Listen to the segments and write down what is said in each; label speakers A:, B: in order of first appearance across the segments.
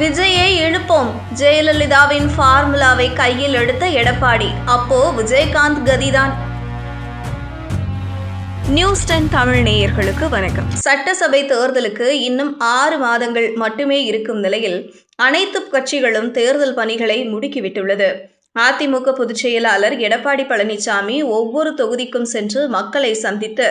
A: விஜயை எழுப்போம் ஜெயலலிதாவின் ஃபார்முலாவை கையில் எடுத்த எடப்பாடி. அப்போ விஜயகாந்த் கதிதான். நியூஸ் டென் தமிழ் நேயர்களுக்கு வணக்கம். சட்டசபை தேர்தலுக்கு இன்னும் ஆறு மாதங்கள் மட்டுமே இருக்கும் நிலையில் அனைத்து கட்சிகளும் தேர்தல் பணிகளை முடுக்கிவிட்டுள்ளது. அதிமுக பொதுச் செயலாளர் எடப்பாடி பழனிசாமி ஒவ்வொரு தொகுதிக்கும் சென்று மக்களை சந்தித்து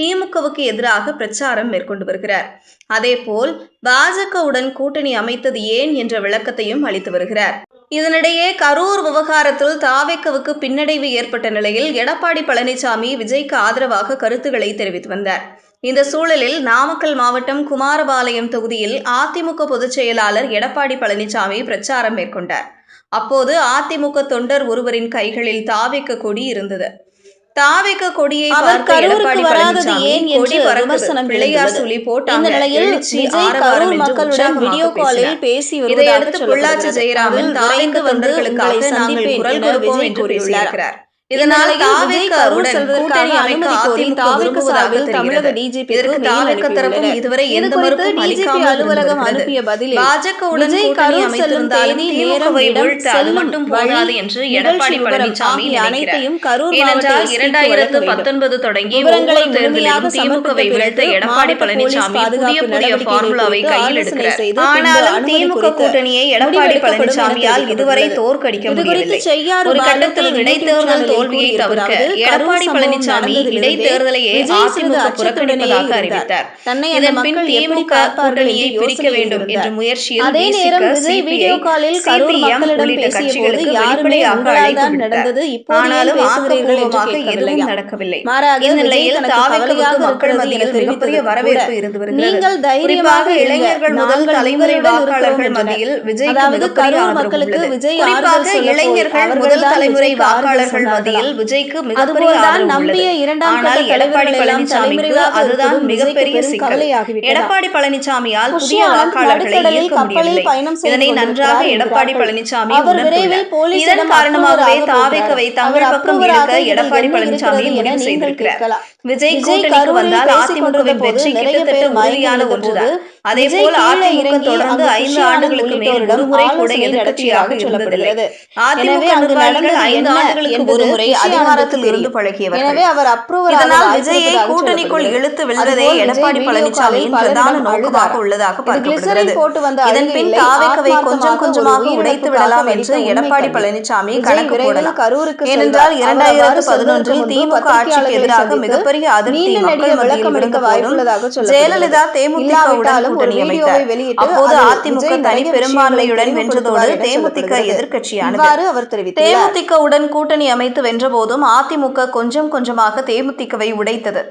A: திமுகவுக்கு எதிராக பிரச்சாரம் மேற்கொண்டு வருகிறார். அதேபோல் பாஜகவுடன் கூட்டணி அமைத்தது ஏன் என்ற விளக்கத்தையும் அளித்து வருகிறார். இதனிடையே கரூர் விவகாரத்தில் தாவேக்கவுக்கு பின்னடைவு ஏற்பட்ட நிலையில் எடப்பாடி பழனிசாமி விஜய்க்கு ஆதரவாக கருத்துக்களை தெரிவித்து வந்தார். இந்த சூழலில் நாமக்கல் மாவட்டம் குமாரபாளையம் தொகுதியில் அதிமுக பொதுச் செயலாளர் எடப்பாடி பழனிசாமி பிரச்சாரம் மேற்கொண்டார். அப்போது அதிமுக தொண்டர் ஒருவரின் கைகளில் தாவேக்க கொடி இருந்தது தாவேக்க கொடியை
B: அவர் கரூருக்கு வராதது ஏன் என்று விமர்சனம்
A: பிள்ளையார். சொல்லி போட்டாங்க
B: நிலையில் விஜய் கரூர் மக்களுடன் வீடியோ காலில். பேசி
A: இதையடுத்து பொள்ளாச்சி. ஜெயராமன் தாவேக்க தொண்டர்களுக்காக நாங்கள் குரல் கொடுப்போம் என்று
B: கூறியுள்ளார்
A: பேசியிருக்கிறார்
B: இதனால்
A: கூட்டணி அமைக்க அதிமுக விரும்புவதாக
B: சார்பில் தமிழக. டிஜிபி
A: இதற்கு தாவேக்க தரப்பும் இதுவரை
B: இது
A: எந்த மறுப்பும்
B: டிஜிபி அலுவலகம். அனுப்பிய பதிலில்
A: பாஜகவுடன் கூட்டணி அமைத்திருந்தாலும் திமுகவை வீழ்த்த அது மட்டும் போதாது என்று எடப்பாடி பழனிசாமி
B: அனைத்தையும் கரூர்
A: ஏனென்றால் இரண்டாயிரத்து பத்தொன்பது தொடங்கி ஒவ்வொரு தேர்தலிலும் திமுகவை வீழ்த்த எடப்பாடி பழனிசாமி புதிய புதிய
B: குறித்து
A: கையில் எடுக்கிறார் ஆனாலும் திமுக கூட்டணியை எடப்பாடி பழனிசாமியால் இதுவரை. தோற்கடிக்க முடியவில்லை ஒரு கட்டத்தில் இடைத்தேர்தல் தோல்வியை தவிர்க்க எடப்பாடி பழனிசாமி இடைத்தேர்தலையே
B: விஜய்
A: அதிமுக புறக்கணிப்பதாக. அறிவித்தார்
B: தன்னை
A: பின் திமுக கூட்டணியை பிரிக்க வேண்டும் என்ற. முயற்சியில்
B: அதே நேரம் விஜய் வீடியோ காலில் கரூர் மக்களிடம் யாருமே. நடந்தது
A: ஆனாலும் ஆக்கப்பூர்வமாக எதுவும் நடக்கவில்லை
B: மாறாக
A: இந்த
B: விஜய்
A: நிலையில்
B: கவலையாக
A: மக்கள் மத்தியில் மிகப்பெரிய வரவேற்பு இருந்து வருகிறது
B: நீங்கள் தைரியமாக.
A: இளைஞர்கள் முதல் தலைமுறை வாக்காளர்கள் மத்தியில் மிகப்பெரிய ஆதரவு
B: மக்களுக்கு விஜய்
A: குறிப்பாக இளைஞர்கள் முதல் தலைமுறை வாக்காளர்கள்
B: சொன்னார்களா?
A: மத்தியில் விஜய்க்கு மிகப்பெரிய
B: நம்பிய இரண்டாம்
A: ஆனால் எடப்பாடி பழனிசாமிக்கு அதுதான் மிகப்பெரிய சிக்கல்? எடப்பாடி பழனிசாமியால் புதிய வாக்காளர்களை ஈர்க்க
B: கப்பலில்
A: முடியவில்லை இதனை நன்றாக எடப்பாடி. பழனிசாமி உணர்ந்துள்ளார் இதன் காரணமாகவே தாவேக்கவை. தங்கள் பக்கம்
B: இதில்
A: எடப்பாடி பழனிசாமி முடிவு செய்திருக்கிறார். விஜய் கூட்டணிக்கு வந்தால் அதிமுகவின் வெற்றி கிட்டத்தட்ட உறுதியான ஒன்றுதான் அதே போல் அதிமுக தொடர்ந்து ஐந்து ஆண்டுகளுக்கு மேல் ஒருமுறை கூட
B: நடத்தியதாக
A: இருந்ததில்லை
B: சொல்லப்படுகிறது.
A: அதிமுக நிர்வாகிகள் ஐந்து ஆண்டுகளுக்கு ஒருமுறை அதிகாரத்தில் இருந்து
B: தெரியும்.
A: பழகியவர்கள்
B: எனவே அவர் ஆக
A: இதனால் விஜயை கூட்டணிக்குள். இழுத்து வெல்வதே எடப்பாடி பழனிசாமியின் பிரதான நோக்கமாக உள்ளதாக பார்க்கப்படுகிறது இதன் பின் தாவேக்கவை கொஞ்சம் கொஞ்சமாக உடைத்து விடலாம் என்று எடப்பாடி. பழனிசாமி கணக்கு போடலாம்
B: கரூருக்கு
A: ஏனென்றால். இரண்டாயிரத்து பதினொன்றில் திமுக ஆட்சிக்கு எதிராக
B: சந்தித்து
A: மிகப்பெரிய மத்தியில்
B: விளக்கம்
A: போதும்
B: வாய்ப்புள்ளதாக.
A: ஜெயலலிதா தேமுதிகவுடன்
B: இல்லாவிட்டாலும் ஒரு
A: கூட்டணி
B: வீடியோவை
A: அமைத்தார்.
B: வெளியிட்டு
A: அப்போது அதிமுக தனி பெரும்பான்மையுடன் வென்றதோடு தேமுதிக
B: இவ்வாறு அவர் தெரிவித்துள்ளார்.
A: தேமுதிகவுடன் கூட்டணி அமைத்து வென்றபோதும் அதிமுக கொஞ்சம் கொஞ்சமாக தேமுதிகவை உடைத்தது.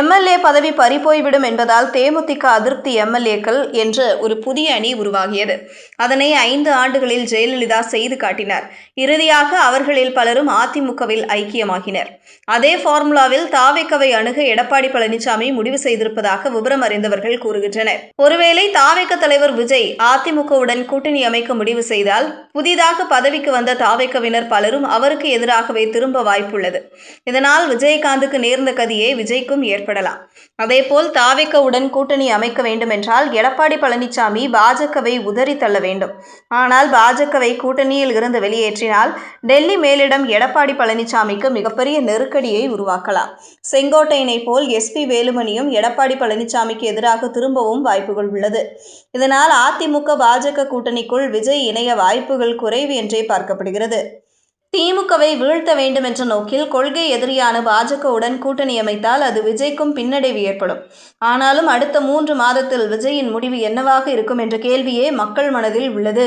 A: எம்எல்ஏ பதவி பறிபோய்விடும் என்பதால் தேமுதிக அதிருப்தி எம்எல்ஏக்கள் என்று ஒரு புதிய அணி உருவாகியது. அதனை ஐந்து ஆண்டுகளில் ஜெயலலிதா செய்து காட்டினார். இறுதியாக அவர்களில் பலரும் அதிமுகவில் ஐக்கியமாகினர். அதே ஃபார்முலாவில் தாவேக்கவை அணுக எடப்பாடி பழனிசாமி முடிவு செய்திருப்பதாக விவரம் அறிந்தவர்கள் கூறுகின்றனர். ஒருவேளை தாவேக்க தலைவர் விஜய் அதிமுகவுடன் கூட்டணி அமைக்க முடிவு செய்தால் புதிதாக பதவிக்கு வந்த தாவேக்கவினர் பலரும் அவருக்கு எதிராகவே திரும்ப வாய்ப்புள்ளது. இதனால் விஜயகாந்துக்கு நேர்ந்த கதியே விஜய்க்கும் ஏற்படலாம். அதேபோல் தாவேக்கவுடன் கூட்டணி அமைக்க வேண்டுமென்றால் எடப்பாடி பழனிசாமி பாஜகவை உதறி தள்ள வேண்டும். ஆனால் பாஜகவை கூட்டணியில் இருந்து வெளியேற்றினால் டெல்லி மேலிடம் எடப்பாடி பழனிசாமிக்கு மிகப்பெரிய நெருக்கடியை உருவாக்கலாம். செங்கோட்டையனை போல் எஸ்பி வேலுமணியும் எடப்பாடி பழனிசாமிக்கு எதிராக திரும்பவும் வாய்ப்புகள் உள்ளது. இதனால் அதிமுக பாஜக கூட்டணிக்குள் விஜய் இணைய வாய்ப்புகள் குறைவு என்றே பார்க்கப்படுகிறது. திமுகவை வீழ்த்த வேண்டும் என்ற நோக்கில் கொள்கை எதிரியான பாஜகவுடன் கூட்டணி அமைத்தால் அது விஜய்க்கும் பின்னடைவு ஏற்படும். ஆனாலும் அடுத்த மூன்று மாதத்தில் விஜயின் முடிவு என்னவாக இருக்கும் என்ற கேள்வியே மக்கள் மனதில் உள்ளது.